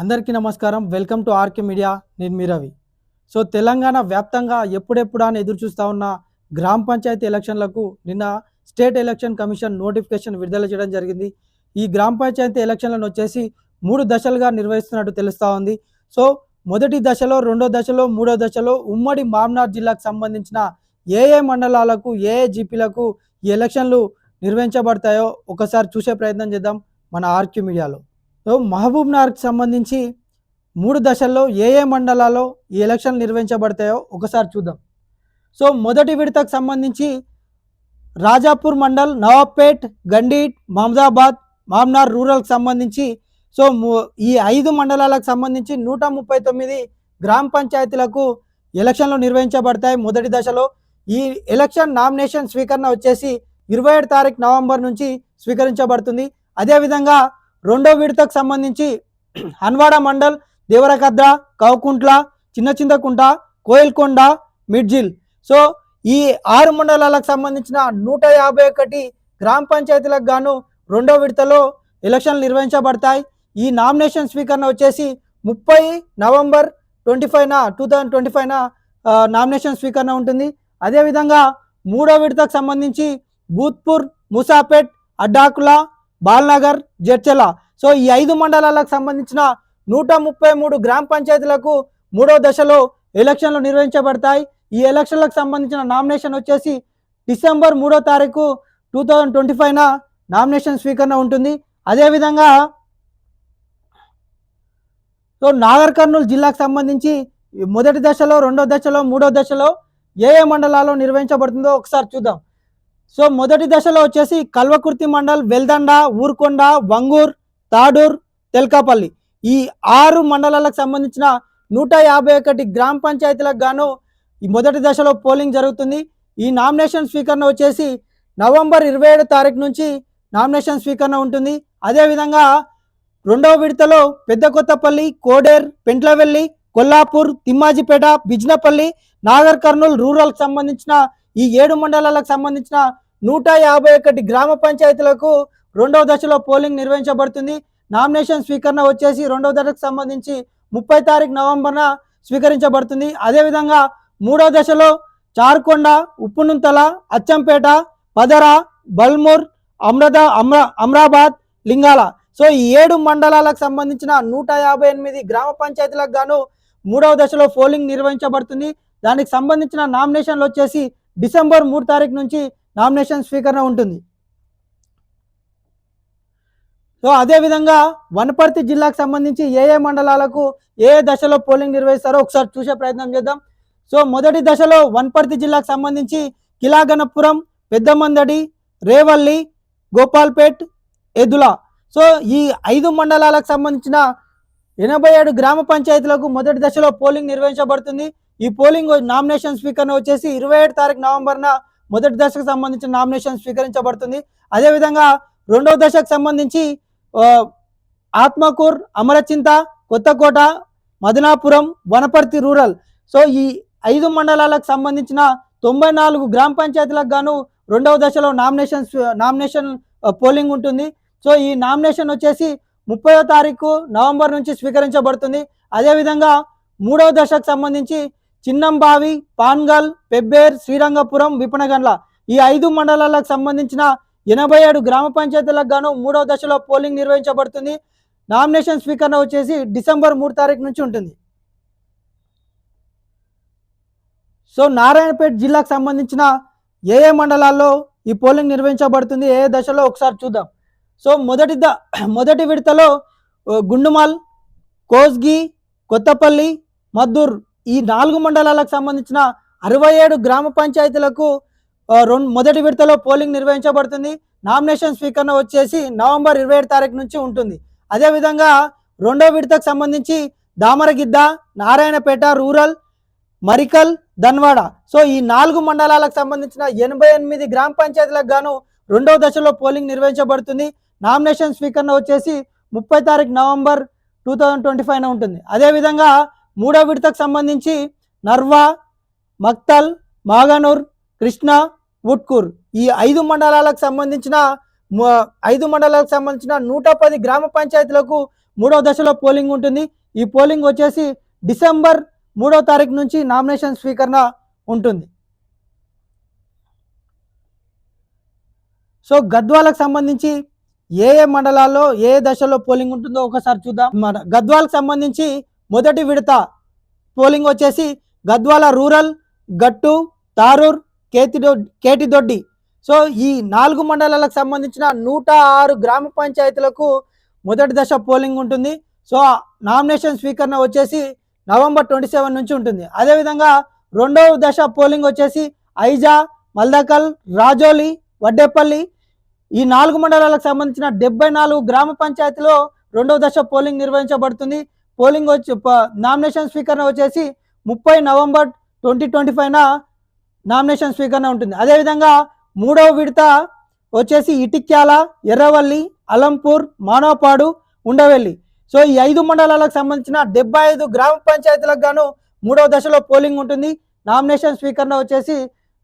అందరికీ నమస్కారం. Welcome to RK media. నేను మీ రవి. సో తెలంగాణ వ్యాప్తంగా ఎప్పుడెప్పుడా అని ఎదురు చూస్తూ ఉన్న గ్రామ పంచాయతీ ఎలక్షన్లకు నిన్న స్టేట్ ఎలక్షన్ కమిషన్ నోటిఫికేషన్ విడుదల చేయడం జరిగింది. ఈ గ్రామ పంచాయతీ ఎలక్షన్లను వచ్చేసి మూడు దశలుగా నిర్వహిస్తున్నట్టు తెలుస్తూ ఉంది. సో మొదటి దశలో రెండో దశలో మూడో దశలో ఉమ్మడి మామ్నార్ జిల్లాకు సంబంధించిన ఏ ఏ మండలాలకు ఏ ఏ జీపీలకు ఈ ఎలక్షన్లు నిర్వహించబడతాయో ఒకసారి చూసే ప్రయత్నం చేద్దాం మన ఆర్క్యూ మీడియాలో. మహబూబ్ నగర్కి సంబంధించి మూడు దశల్లో ఏ ఏ మండలాల్లో ఈ ఎలక్షన్లు నిర్వహించబడతాయో ఒకసారి చూద్దాం. సో మొదటి విడతకు సంబంధించి రాజాపూర్ మండల్ నవాబ్పేట్ గండీట్ మహమ్మదాబాద్ మామ్నార్ రూరల్కి సంబంధించి సో ఈ ఐదు మండలాలకు సంబంధించి నూట ముప్పై తొమ్మిది గ్రామ పంచాయతీలకు ఎలక్షన్లు నిర్వహించబడతాయి మొదటి దశలో. ఈ ఎలక్షన్ నామినేషన్ స్వీకరణ వచ్చేసి ఇరవై ఏడు తారీఖు నవంబర్ నుంచి స్వీకరించబడుతుంది. అదేవిధంగా రెండో విడతకు సంబంధించి హన్వాడ మండల్ దేవరకద్ర కౌకుంట్ల చిన్న చింతకుంట కోయిల్కొండ మిడ్జిల్. సో ఈ ఆరు మండలాలకు సంబంధించిన నూట యాభై ఒకటి గ్రామ పంచాయతీలకు గాను రెండో విడతలో ఎలక్షన్లు నిర్వహించబడతాయి. ఈ నామినేషన్ స్వీకరణ వచ్చేసి ముప్పై నవంబర్ ట్వంటీ ఫైవ్న టూ థౌజండ్ ట్వంటీ ఫైవ్న నామినేషన్ స్వీకరణ ఉంటుంది. అదేవిధంగా మూడో విడతకు సంబంధించి భూత్పూర్ ముసాపేట్ అడ్డాకుల బాల్నగర్ జడ్చెల. సో ఈ ఐదు మండలాలకు సంబంధించిన నూట ముప్పై మూడు గ్రామ పంచాయతీలకు మూడో దశలో ఎలక్షన్లు నిర్వహించబడతాయి. ఈ ఎలక్షన్లకు సంబంధించిన నామినేషన్ వచ్చేసి డిసెంబర్ మూడో తారీఖు టూ థౌజండ్ ట్వంటీ ఫైవ్న నామినేషన్ స్వీకరణ ఉంటుంది. అదేవిధంగా సో నాగర్ కర్నూలు జిల్లాకు సంబంధించి మొదటి దశలో రెండో దశలో మూడో దశలో ఏ ఏ మండలాల్లో నిర్వహించబడుతుందో ఒకసారి చూద్దాం. సో మొదటి దశలో వచ్చేసి కల్వకుర్తి మండల్ వెల్దండ ఊర్కొండ వంగూర్ తాడూర్ తెల్కాపల్లి. ఈ ఆరు మండలాలకు సంబంధించిన నూట యాభై ఒకటి గ్రామ పంచాయతీలకు గాను ఈ మొదటి దశలో పోలింగ్ జరుగుతుంది. ఈ నామినేషన్ స్వీకరణ వచ్చేసి నవంబర్ ఇరవై ఏడు తారీఖు నుంచి నామినేషన్ స్వీకరణ ఉంటుంది. అదేవిధంగా రెండవ విడతలో పెద్ద కొత్తపల్లి కోడేర్ పెంట్లవెల్లి కొల్లాపూర్ తిమ్మాజిపేట బిజ్నపల్లి నాగర్ కర్నూలు రూరల్కి సంబంధించిన ఈ ఏడు మండలాలకు సంబంధించిన నూట యాభై ఒకటి గ్రామ పంచాయతీలకు రెండవ దశలో పోలింగ్ నిర్వహించబడుతుంది. నామినేషన్ స్వీకరణ వచ్చేసి రెండవ దశకు సంబంధించి ముప్పై తారీఖు నవంబర్న స్వీకరించబడుతుంది. అదేవిధంగా మూడవ దశలో చార్కొండ ఉప్పునుంతల అచ్చంపేట పదర బల్మూర్ అమ్రద అమ్రా అమ్రాబాద్ లింగాల. సో ఈ ఏడు మండలాలకు సంబంధించిన నూట యాభై ఎనిమిది గ్రామ పంచాయతీలకు గాను మూడవ దశలో పోలింగ్ నిర్వహించబడుతుంది. దానికి సంబంధించిన నామినేషన్లు వచ్చేసి డిసెంబర్ మూడు తారీఖు నుంచి నామినేషన్ స్వీకరణ ఉంటుంది. సో అదేవిధంగా వనపర్తి జిల్లాకు సంబంధించి ఏ ఏ మండలాలకు ఏ దశలో పోలింగ్ నిర్వహిస్తారో ఒకసారి చూసే ప్రయత్నం చేద్దాం. సో మొదటి దశలో వనపర్తి జిల్లాకు సంబంధించి కిలాగనపురం పెద్దమందడి రేవల్లి గోపాల్పేట్ ఎదుల. సో ఈ ఐదు మండలాలకు సంబంధించిన ఎనభై ఏడు గ్రామ పంచాయతీలకు మొదటి దశలో పోలింగ్ నిర్వహించబడుతుంది. ఈ పోలింగ్ నామినేషన్ స్వీకరణ వచ్చేసి ఇరవై ఏడు తారీఖు నవంబర్న మొదటి దశకు సంబంధించిన నామినేషన్ స్వీకరించబడుతుంది. అదేవిధంగా రెండవ దశకు సంబంధించి ఆత్మకూర్ అమరచింత కొత్తకోట మదనాపురం వనపర్తి రూరల్. సో ఈ ఐదు మండలాలకు సంబంధించిన తొంభై నాలుగు గ్రామ పంచాయతీలకు గాను రెండవ దశలో నామినేషన్ నామినేషన్ పోలింగ్ ఉంటుంది. సో ఈ నామినేషన్ వచ్చేసి ముప్పయో తారీఖు నవంబర్ నుంచి స్వీకరించబడుతుంది. అదేవిధంగా మూడవ దశకు సంబంధించి చిన్నంబావి పాన్గల్ పెబ్బేర్ శ్రీరంగపురం విపణగండ్ల ఈ ఐదు మండలాలకు సంబంధించిన ఎనభై ఏడు గ్రామ పంచాయతీలకు గాను మూడవ దశలో పోలింగ్ నిర్వహించబడుతుంది. నామినేషన్ స్వీకరణ వచ్చేసి డిసెంబర్ మూడు తారీఖు నుంచి ఉంటుంది. సో నారాయణపేట జిల్లాకు సంబంధించిన ఏ ఏ మండలాల్లో ఈ పోలింగ్ నిర్వహించబడుతుంది ఏ ఏ దశలో ఒకసారి చూద్దాం. సో మొదటి ద మొదటి విడతలో గుండుమల్ కోస్గి కొత్తపల్లి మద్దూర్ ఈ నాలుగు మండలాలకు సంబంధించిన అరవై ఏడు గ్రామ పంచాయతీలకు రెండు మొదటి విడతలో పోలింగ్ నిర్వహించబడుతుంది. నామినేషన్ స్వీకరణ వచ్చేసి నవంబర్ ఇరవై ఏడు తారీఖు నుంచి ఉంటుంది. అదేవిధంగా రెండో విడతకు సంబంధించి దామరగిద్ద నారాయణపేట రూరల్ మరికల్ ధన్వాడ. సో ఈ నాలుగు మండలాలకు సంబంధించిన ఎనభై ఎనిమిది గ్రామ పంచాయతీలకు గాను రెండవ దశలో పోలింగ్ నిర్వహించబడుతుంది. నామినేషన్ స్వీకరణ వచ్చేసి ముప్పై తారీఖు నవంబర్ టూ థౌజండ్ ట్వంటీ ఫైవ్న ఉంటుంది. అదేవిధంగా మూడో విడతకు సంబంధించి నర్వా మక్తల్ మాగనూర్ కృష్ణ ఉట్కూర్ ఈ ఐదు మండలాలకు సంబంధించిన ఐదు మండలాలకు సంబంధించిన నూట పది గ్రామ పంచాయతీలకు మూడో దశలో పోలింగ్ ఉంటుంది. ఈ పోలింగ్ వచ్చేసి డిసెంబర్ మూడో తారీఖు నుంచి నామినేషన్ స్వీకరణ ఉంటుంది. సో గద్వాలకు సంబంధించి ఏ ఏ మండలాల్లో ఏ ఏ దశలో పోలింగ్ ఉంటుందో ఒకసారి చూద్దాం. మన గద్వాలకు సంబంధించి మొదటి విడత పోలింగ్ వచ్చేసి గద్వాల రూరల్ గట్టు తారూర్ కేతిదొ కేటిదొడ్డి సో ఈ నాలుగు మండలాలకు సంబంధించిన నూట ఆరు గ్రామ పంచాయతీలకు మొదటి దశ పోలింగ్ ఉంటుంది. సో నామినేషన్ స్వీకరణ వచ్చేసి నవంబర్ ట్వంటీ సెవెన్ నుంచి ఉంటుంది. అదేవిధంగా రెండవ దశ పోలింగ్ వచ్చేసి ఐజా మల్దకల్ రాజోలి వడ్డేపల్లి. ఈ నాలుగు మండలాలకు సంబంధించిన డెబ్బై నాలుగు గ్రామ పంచాయతీలో రెండవ దశ పోలింగ్ నిర్వహించబడుతుంది. పోలింగ్ వచ్చి నామినేషన్ స్వీకరణ వచ్చేసి ముప్పై నవంబర్ ట్వంటీ ట్వంటీ ఫైవ్న నామినేషన్ స్వీకరణ ఉంటుంది. అదేవిధంగా మూడవ విడత వచ్చేసి ఇటిక్యాల ఎర్రవల్లి అలంపూర్ మానవపాడు ఉండవెల్లి. సో ఈ ఐదు మండలాలకు సంబంధించిన డెబ్బై ఐదు గ్రామ పంచాయతీలకు గాను మూడవ దశలో పోలింగ్ ఉంటుంది. నామినేషన్ స్వీకరణ వచ్చేసి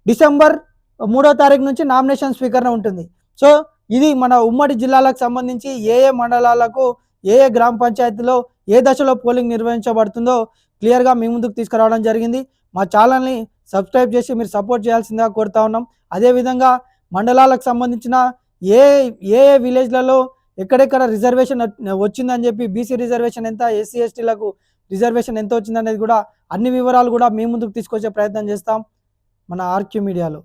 డిసెంబర్ మూడో తారీఖు నుంచి నామినేషన్ స్వీకరణ ఉంటుంది. సో ఇది మన ఉమ్మడి జిల్లాలకు సంబంధించి ఏ ఏ మండలాలకు ఏ ఏ గ్రామ పంచాయతీలో ఏ దశలో పోలింగ్ నిర్వహించబడుతుందో క్లియర్గా మీ ముందుకు తీసుకురావడం జరిగింది. మా ఛానల్ని సబ్స్క్రైబ్ చేసి మీరు సపోర్ట్ చేయాల్సిందిగా కోరుతా ఉన్నాం. అదేవిధంగా మండలాలకు సంబంధించిన ఏ ఏ ఏ విలేజ్లలో ఎక్కడెక్కడ రిజర్వేషన్ వచ్చిందని చెప్పి బీసీ రిజర్వేషన్ ఎంత ఎస్సీ ఎస్టీలకు రిజర్వేషన్ ఎంత వచ్చిందనేది కూడా అన్ని వివరాలు కూడా మీ ముందుకు తీసుకొచ్చే ప్రయత్నం చేస్తాం. మన ఆర్క్యూ మీడియాలో.